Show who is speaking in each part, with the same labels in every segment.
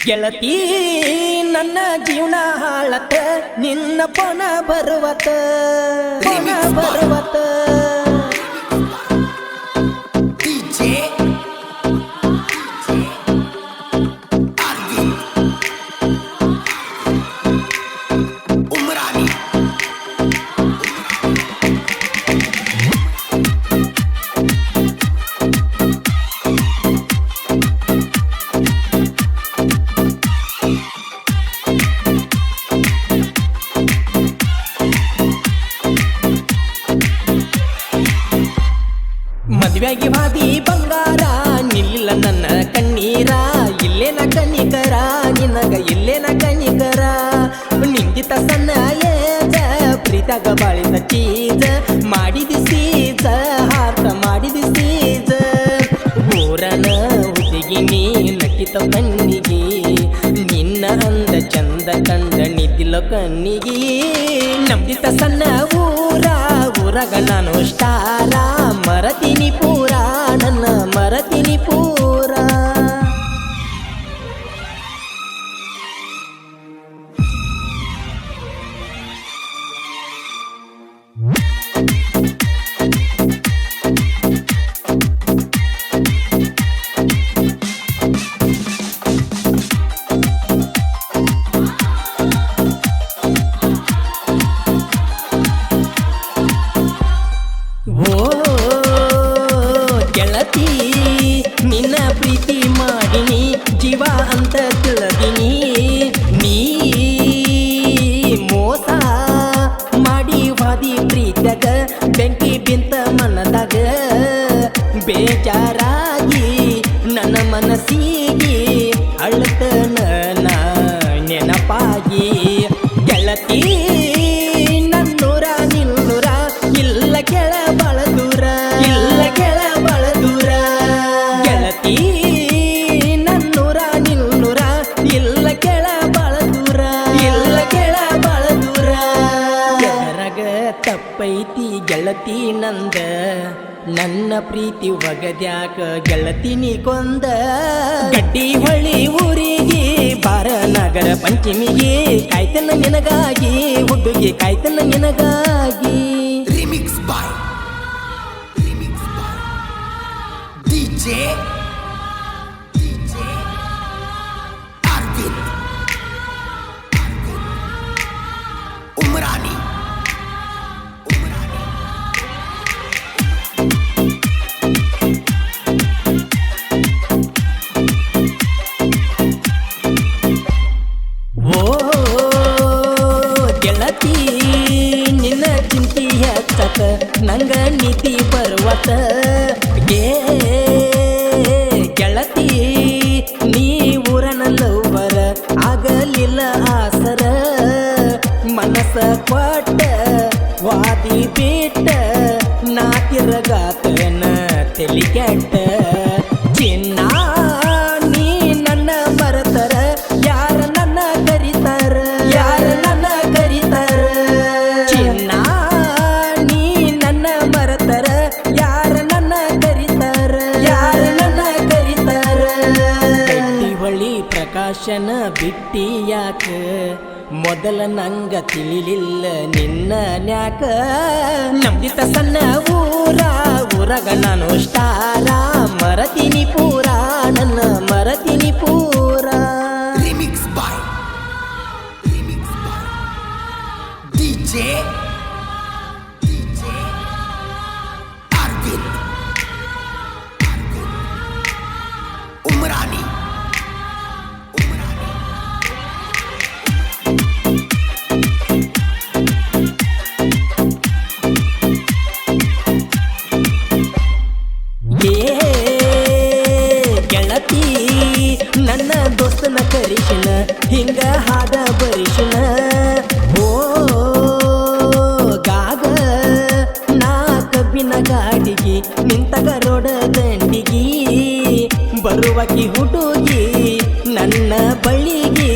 Speaker 1: ಗೆಳತಿ ನನ್ನ ಜೀವನ ಹಾಳತ್ತ ನಿನ್ನ ಪೊನ ಬರುವತ ಪೊನ ಬರುವತ ಹಾದಿ ಬಂಗಾರ ನಿಲ್ಲ ನನ್ನ ಕಣ್ಣೀರ, ಇಲ್ಲೇನ ಕಣ್ಣಿಕರ ನಿನಗ ಇಲ್ಲೇನ ಕಣ್ಣಿಕರ ನಿಂಗಿತ ಸಣ್ಣ ಏಜ, ಪ್ರೀತಾಗ ಬಾಳಿದ ಚೀಜ, ಮಾಡಿದ ಸೀಜ, ಹಾರ್ತ ಮಾಡಿದ ಸೀಜ. ಊರನ ಹುಡುಗಿನಿ ನಟಿತ ಕಣ್ಣಿಗೆ, ನಿನ್ನ ಅಂದ ಚಂದ ಕಂಡ ನಿದ್ದಿಲ ಕಣ್ಣಿಗೆ. ನಂಬಿತ ಸಣ್ಣ ಊರ, ಊರಗ ನಾನು ಸ್ಟಾರ ಮರತಿನಿ ನನ್ನ ಮರತೀನಿ ಜೀವ ಅಂತ ತಿಳಿದಿನಿ ನೀ ಮೋಸ ಮಾಡಿ ವಾದಿ ಪ್ರೀತ್ಯಾಗ ಬೆಂಕಿ ಬಿಂತ ಮನದಾಗ ಬೇಜಾರಾಗಿ ನನ್ನ ಮನಸ್ಸಿಗೆ ಅಳ್ತನ ನೆನಪಾಗಿ ಗೆಳತಿ, ನನ್ನೂರ ನಿನ್ನೂರ ಇಲ್ಲ ಕೆಳ ಬಳದೂರ ಇಲ್ಲ ಕೆಳ ಬಳದೂರ ಗೆಳತಿ ಗೆಳತಿ ನಂದ, ನನ್ನ ಪ್ರೀತಿ ಒಗದ್ಯಾಕ ಗೆಳತಿ ನೀ ಕೊಂದ. ಗಟ್ಟಿ ಹೊಳಿ ಊರಿಗೆ ಬಾರ ನಗರ ಪಂಚಮಿಗೆ, ಕಾಯ್ತನ ನಿನಗಾಗಿ, ಹುಡುಗಿ ಕಾಯ್ತನ ನಿನಗಾಗಿ. ನಾ ತಿರಗಾತನ ಚಿನ್ನ ನೀ ನನ್ನ ಮರತರ, ಯಾರ ನನ್ನ ಕರಿತಾರ? ಯಾರ ನನ್ನ ಕರಿತಾರ? ಚಿನ್ನ ನೀ ನನ್ನ ಮರತರ, ಯಾರ ನನ್ನ ಕರಿತಾರ? ಯಾರ ನನ್ನ ಕರಿತಾರ? ಹೊಳಿ ಪ್ರಕಾಶನ ಬಿಟ್ಟಿ ಯಾಕ? ಮೊದಲ ನಂಗ ತಿಳಿಲಿಲ್ಲ, ನಿನ್ನ ನ್ಯಾಕ. ನಂಬಿತ ಸಣ್ಣ ಊರ, ಊರಗ ನಾನು ಸ್ಟಾರ. ಮರತಿನಿ ಪೂರ, ನನ್ನ ಮರತಿನಿ ಪೂರ ಹಿಂಗ ಹಾದ ಬರಿಶನ ಓ ಗಾಗ ನಾ ಕಬ್ಬಿನ ಗಾಡಿಗೆ ನಿಂತಗ ರೋಡ ದಂಡಿಗಿ. ಬರುವಕಿ ಹುಡುಗಿ ನನ್ನ ಬಳಿಗೆ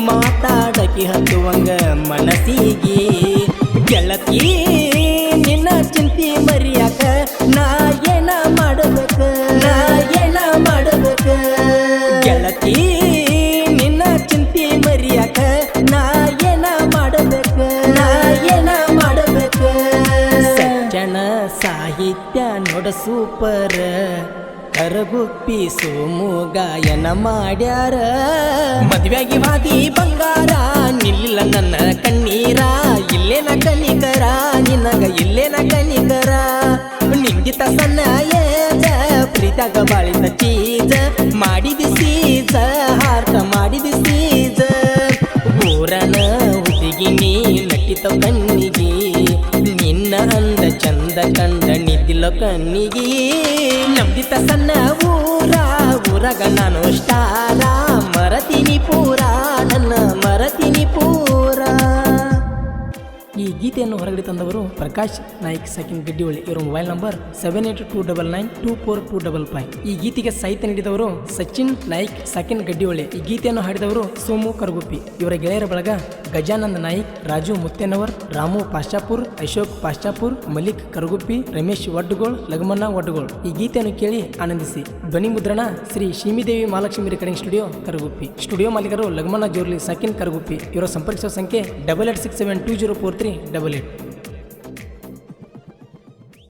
Speaker 1: ಮಾತಾಡಕಿ ಹತ್ತುವಂಗ ಮನಸ್ಸಿಗೆ. ಗೆಳತಿ, ನಿನ್ನ ಚಿಂತೆ ಮರಿಯಾಕ, ನಾ ಏನ ಮಾಡಬೇಕ? ನಾ ಏನ ಮಾಡಬೇಕ? ಗೆಳತಿ ಸೂಪರ್. ಕರಗುಪ್ಪಿ ಸೋಮು ಗಾಯನ ಮಾಡ್ಯಾರ. ಮದ್ವೆಗೆ ವಾದಿ ಬಂಗಾರ ನಿಲ್ಲ ನನ್ನ ಕಣ್ಣೀರ. ಇಲ್ಲೇನ ಕನಿಕರ, ನಿನಗ ಇಲ್ಲೇನ ಕನಿಕರ. ನಿಂದಿತ ಸಣ್ಣ ಏಜ ಪ್ರೀತಾಗ ಬಾಳಿದ ಚೀಜ. ಮಾಡಿದ ಸೀಜ ಹಾರ್ತ ಮಾಡಿದ ಸೀಜ. ಊರನ ಹುಡುಗಿನಿ ನಟಿತ ಕಣ್ಣಿಗೆ. ನಿನ್ನ ಅಂದ ಚಂದ ಕಂಡ ನಿದ್ದಿಲ ಕಣ್ಣಿಗೆ ನಂಬಿತ ಸಣ್ಣ ಊರ ಊರಗ ನಾನು ಸ್ಟಾರ. ಮರತೀನಿ ಪೂರ ನನ್ನ ಮರತೀನಿ ಗೀತೆಯನ್ನು ಹೊರಗಡೆ ತಂದವರು ಪ್ರಕಾಶ್ ನಾಯ್ಕ್ ಸೆಕೆಂಡ್ ಗಿಡ್ಡಿಹೊಳಿ. ಇವರ mobile number seven eight two double nine two four two double five. ಈ ಗೀತೆಗೆ ಸಾಹಿತ್ಯ ನೀಡಿದವರು ಸಚಿನ್ ನಾಯ್ಕ್ ಸೆಕೆಂಡ್ ಗಡ್ಡಿಹೊಳಿ. ಈ ಗೀತೆಯನ್ನು ಹಾಡಿದವರು ಸೋಮು ಕರಗುಪ್ಪಿ. ಇವರ ಗೆಳೆಯರ ಬಳಗ ಗಜಾನಂದ ನಾಯ್ಕ್, ರಾಜು ಮುತ್ತೇನವರ್, ರಾಮು ಪಾಶಾಪುರ್, ಅಶೋಕ್ ಪಾಶಾಪುರ್, ಮಲಿಕ್ ಕರಗುಪ್ಪಿ, ರಮೇಶ್ ವಡ್ಗೋಳ್, ಲಗಮಣ್ಣ ವಡ್ಗೋಳ್. ಈ ಗೀತೆಯನ್ನು ಕೇಳಿ ಆನಂದಿಸಿ. ಧ್ವನಿ ಮುದ್ರಣ Shri Shrimidevi Mahalakshmi recording studio Karaguppi. Studio ಮಾಲೀಕರು ಲಗಮಣ್ಣ ಜೋರ್ಲಿ ಸಕಿನ್ ಕರಗುಪ್ಪಿ. ಇವರ ಸಂಪರ್ಕಿಸುವ ಸಂಖ್ಯೆ double eight six seven two zero four three. Double eight